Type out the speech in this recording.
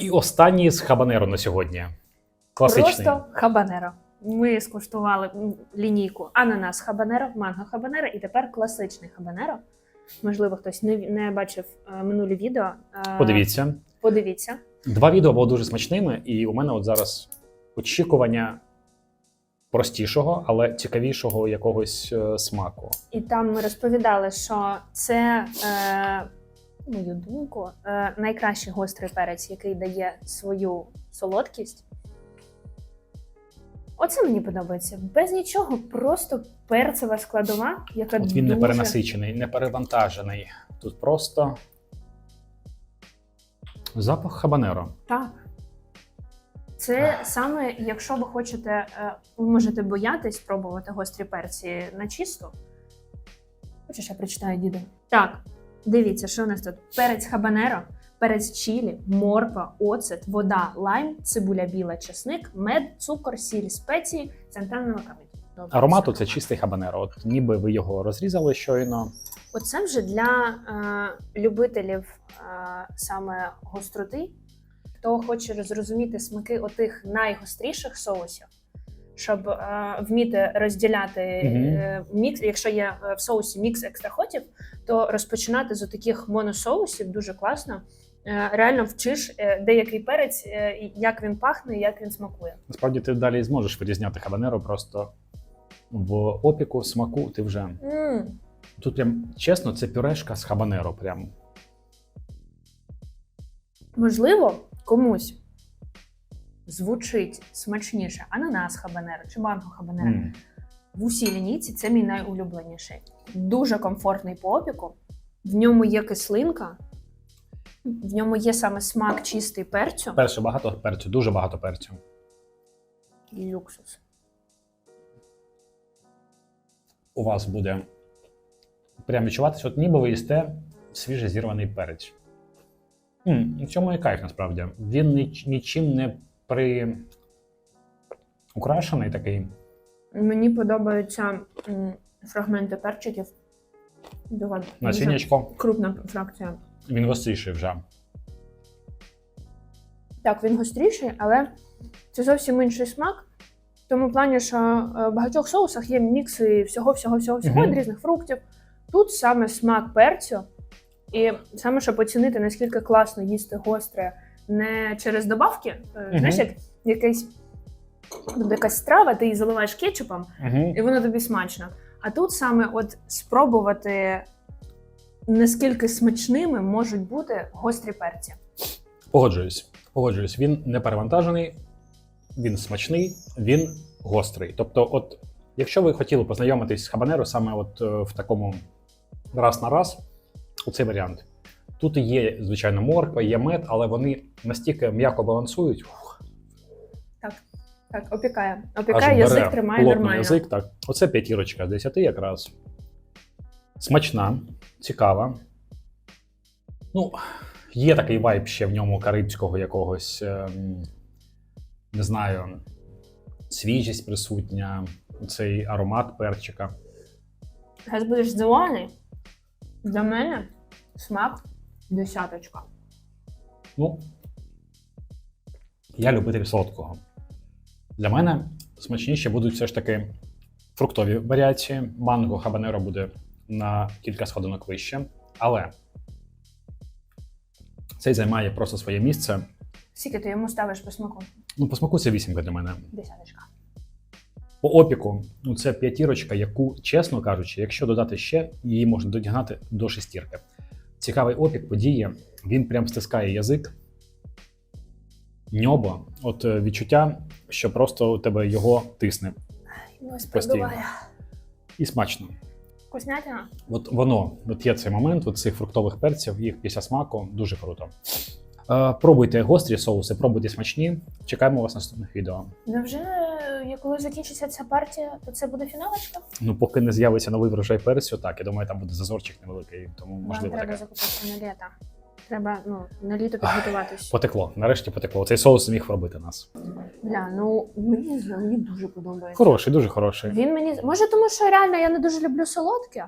І останній з хабанеро на сьогодні. Класичний. Просто хабанеро. Ми скуштували лінійку ананас хабанеро, манго хабанеро і тепер класичний хабанеро. Можливо, хтось не, не бачив е, минулі відео. Е, Подивіться. Подивіться. Два відео було дуже смачними, і у мене от зараз очікування простішого, але цікавішого якогось е, смаку. І там ми розповідали, що це, е, мою думку, е, найкращий гострий перець, який дає свою солодкість. Оце мені подобається. Без нічого, просто перцева складова, яка От він не перенасичений, не перевантажений. Тут просто запах хабанеро. Так. Це саме, якщо ви хочете, е, ви можете боятись спробувати гострі перці на чисту. Хочеш, я прочитаю діду? Так, дивіться, що у нас тут: перець хабанеро, перець чілі, морква, оцет, вода, лайм, цибуля біла, чесник, мед, цукор, сіль, спеції, центрального камінь. Добре. Аромату це чистий хабанеро. От ніби ви його розрізали щойно. Оце вже для е, любителів е, саме гостроти, хто хоче зрозуміти смаки отих найгостріших соусів, щоб е, вміти розділяти е, мікс. Якщо є е, в соусі мікс екстрахотів, то розпочинати з таких моносоусів дуже класно. Е, реально вчиш е, деякий перець, е, як він пахне, як він смакує. Насправді ти далі зможеш вирізняти хабанеро просто в опіку, смаку. Ти вже м тут прям чесно, це пюрешка з хабанеро. Прям Можливо, комусь звучить смачніше ананас хабанеро чи манго хабанеро. м. В усій лінійці це мій найулюбленіший. Дуже комфортний по опіку. В ньому є кислинка, в ньому є саме смак чистий перцю. перше багато перцю, дуже багато перцю. Люксус. У вас буде прям відчуватися, от ніби ви їсте свіже зірваний перець. М, в цьому і кайф насправді. Він ніч- нічим не при украшений такий. Мені подобаються м, фрагменти перчиків. Дуже, дуже Насіннячко, крупна фракція. він гостріший вже. Так, він гостріший, але це зовсім інший смак. В тому плані, що е, в багатьох соусах є мікси всього, всього, всього, всього Мгм. різних фруктів. Тут саме смак перцю, і саме щоб оцінити, наскільки класно їсти гостре не через добавки, Мгм. знаєш, як якась, тобто якась страва, ти її заливаєш кетчупом, Угу. і воно тобі смачно. А тут саме от спробувати, наскільки смачними можуть бути гострі перці. Погоджуюсь. Погоджуюсь. Він не перевантажений, він смачний, він гострий. Тобто, от, якщо ви хотіли познайомитись з хабанеро саме от е, в такому раз на раз, оцей варіант. Тут є, звичайно, морква, є мед, але вони настільки м'яко балансують, ух, Так, опікає. аж Опікає, язик бере тримає плотно нормально. язик. Так. Оце п'ятірочка з 10 якраз. Смачна, цікава. Ну, є такий вайб ще в ньому карибського якогось, ем, не знаю, свіжість присутня, цей аромат перчика. Зараз будеш здивований. Для мене смак десяточка. Ну, я любитель солодкого. Для мене смачніші будуть все ж таки фруктові варіації. Манго хабанеро буде на кілька сходинок вище. Але цей займає просто своє місце. Скільки ти йому ставиш по смаку? Ну, по смаку це вісімка для мене. Десяточка. По опіку, ну це п'ятірочка, яку, чесно кажучи, якщо додати ще, її можна додягнати до шестірки. Цікавий опік події, він прям стискає язик, ньобо, от е, відчуття, що просто у тебе його тисне. Ось Постійно. І смачно. Вкуснятина? От воно, от є цей момент, от цих фруктових перців, їх після смаку дуже круто. Е, пробуйте гострі соуси, пробуйте смачні. Чекаємо вас наступних відео. Ну е, коли закінчиться ця партія, то це буде фіналочка. Ну, поки не з'явиться новий врожай перцю, так, я думаю, там буде зазорчик невеликий, тому можливо треба таке. закупитися на літо. Треба ну, на літо підготуватись. Потекло, нарешті потекло. Цей соус зміг пробити нас. Бля, ну мені, мені дуже подобається. Хороший, дуже хороший. Він мені може, тому що реально я не дуже люблю солодке.